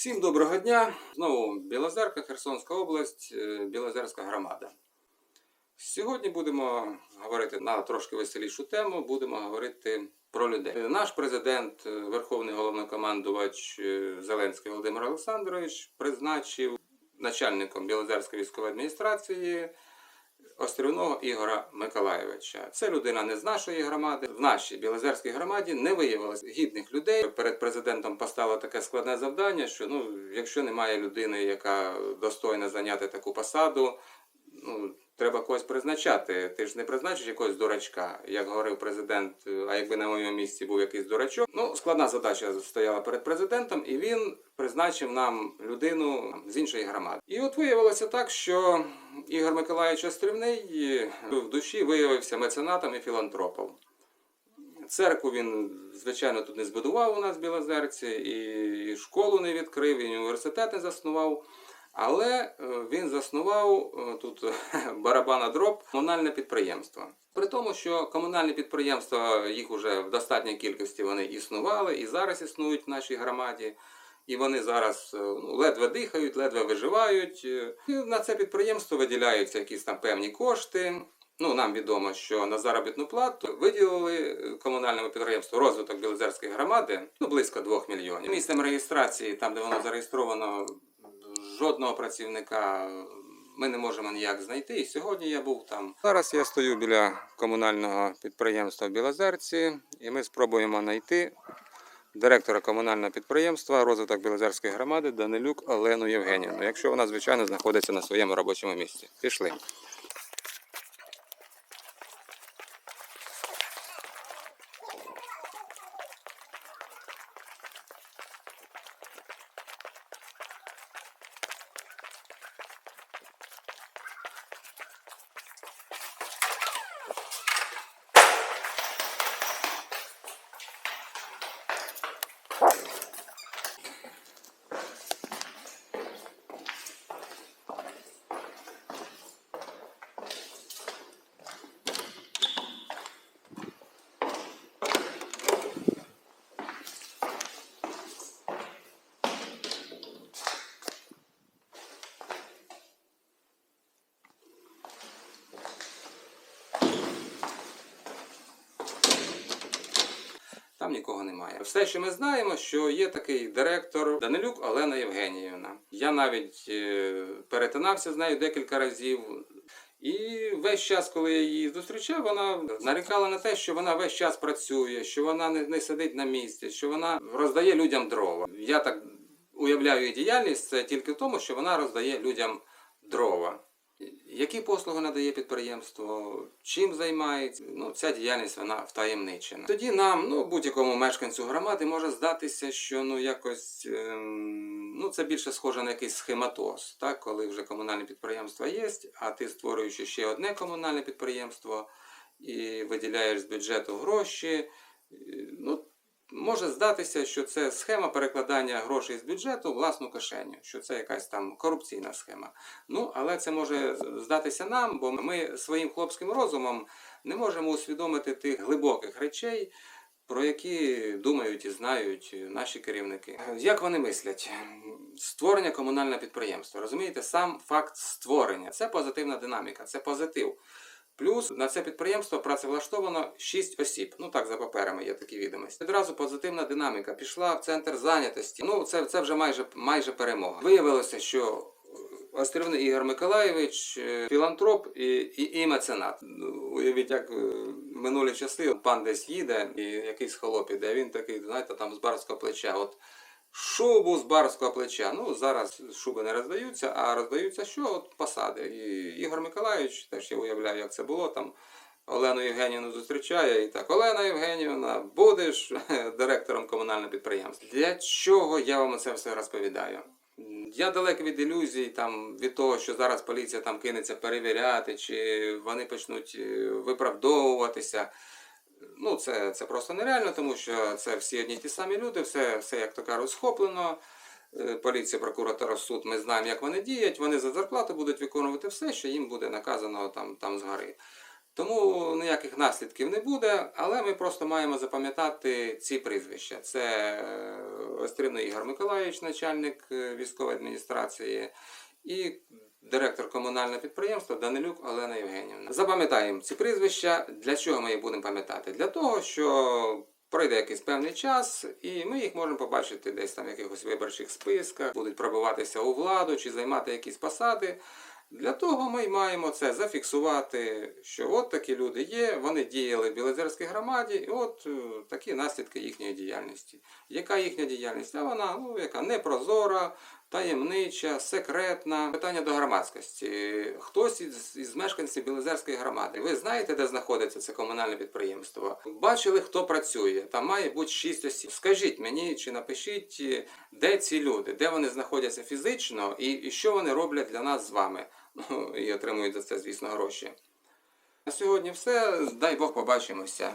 Всім доброго дня! Знову Білозерка, Херсонська область, е, Білозерська громада. Сьогодні будемо говорити на трошки веселішу тему. Будемо говорити про людей. Наш президент, е, Верховний головнокомандувач е, Зеленський Володимир Олександрович, призначив начальником Білозерської військової адміністрації Острівного Ігора Миколаєвича. Це людина не з нашої громади. В нашій Білозерській громаді не виявилось гідних людей. Перед президентом постало таке складне завдання, що ну, якщо немає людини, яка достойна зайняти таку посаду, ну, треба когось призначати. Ти ж не призначиш якогось дурачка, як говорив президент, а якби на моєму місці був якийсь дурачок. Ну, складна задача стояла перед президентом, і він призначив нам людину з іншої громади. І от виявилося так, що Ігор Миколаївич Острівний в душі виявився меценатом і філантропом. Церкву він, звичайно, тут не збудував у нас в Білозерці, і школу не відкрив, і університет не заснував. Але е, він заснував е, тут барабана дроб комунальне підприємство. При тому, що комунальні підприємства їх вже в достатній кількості вони існували і зараз існують в нашій громаді. І вони зараз е, ну, ледве дихають, ледве виживають. Е, І на це підприємство виділяються якісь там певні кошти. Ну, нам відомо, що на заробітну плату виділили е, комунальному підприємству розвиток Білозерської громади ну, близько 2 мільйонів. Місцем реєстрації, там де воно зареєстровано, жодного працівника ми не можемо ніяк знайти. І сьогодні я був там. Зараз я стою біля комунального підприємства в Білозерці, і ми спробуємо знайти директора комунального підприємства розвиток Білозерської громади Данилюк Олену Євгенівну, якщо вона, звичайно, знаходиться на своєму робочому місці. Пішли. Там нікого немає. Все, що ми знаємо, що є такий директор Данилюк Олена Євгеніївна. Я навіть е, перетинався з нею декілька разів. І весь час, коли я її зустрічав, вона нарікала на те, що вона весь час працює, що вона не, не сидить на місці, що вона роздає людям дрова. Я так уявляю її діяльність це тільки в тому, що вона роздає людям дрова. Які послуги надає підприємство, чим займається? Ну, ця діяльність вона втаємничена. Тоді нам, ну будь-якому мешканцю громади, може здатися, що ну якось ем, ну це більше схоже на якийсь схематоз, так, коли вже комунальне підприємство є, а ти створюєш ще одне комунальне підприємство і виділяєш з бюджету гроші. е, Ну, може здатися, що це схема перекладання грошей з бюджету в власну кишеню, що це якась там корупційна схема. Ну, але це може здатися нам, бо ми своїм хлопським розумом не можемо усвідомити тих глибоких речей, про які думають і знають наші керівники. Як вони мислять? Створення комунального підприємства. Розумієте, сам факт створення це позитивна динаміка, це позитив. Плюс на це підприємство працевлаштовано 6 осіб. Ну так за паперами є такі відомості. Одразу позитивна динаміка пішла в центр зайнятості. Ну це, це вже майже майже перемога. Виявилося, що Острівний Ігор Миколаєвич е, філантроп і, і, і меценат. Ну, Уявіть, як е, минулі часи пан десь їде і якийсь холоп іде. Він такий, знаєте, там з барського плеча. От шубу з барського плеча. Ну зараз шуби не роздаються, а роздаються що? От посади. І Ігор Миколаївич, теж я уявляю, як це було там. Олену Євгенівну зустрічає і так, Олена Євгенівна, будеш директором комунального підприємства. Для чого я вам це все розповідаю? Я далекий від ілюзій, там, від того, що зараз поліція там кинеться перевіряти, чи вони почнуть е, виправдовуватися. Ну, це, це просто нереально, тому що це всі одні ті самі люди, все, все як то кажуть, схоплено. Е, Поліція, прокуратура, суд, ми знаємо, як вони діють. Вони за зарплату будуть виконувати все, що їм буде наказано там, там згори. Тому ніяких наслідків не буде, але ми просто маємо запам'ятати ці прізвища. Це е, Острівний Ігор Миколаївич, начальник е, військової адміністрації, і директор комунального підприємства Данилюк Олена Євгенівна. Запам'ятаємо ці прізвища. Для чого ми їх будемо пам'ятати? Для того, що пройде якийсь певний час, і ми їх можемо побачити десь там в якихось виборчих списках, будуть пробиватися у владу чи займати якісь посади. Для того ми й маємо це зафіксувати, що от такі люди є, вони діяли в Білозерській громаді, і от е, такі наслідки їхньої діяльності. Яка їхня діяльність? А вона ну, яка непрозора, таємнича, секретна. Питання до громадськості. Хтось із, із мешканців Білозерської громади. Ви знаєте, де знаходиться це комунальне підприємство? Бачили, хто працює? Там має бути шість осіб. Скажіть мені чи напишіть, е, де ці люди, де вони знаходяться фізично і, і що вони роблять для нас з вами. Ну, і отримують за це, звісно, гроші. На сьогодні все. Дай Бог побачимося.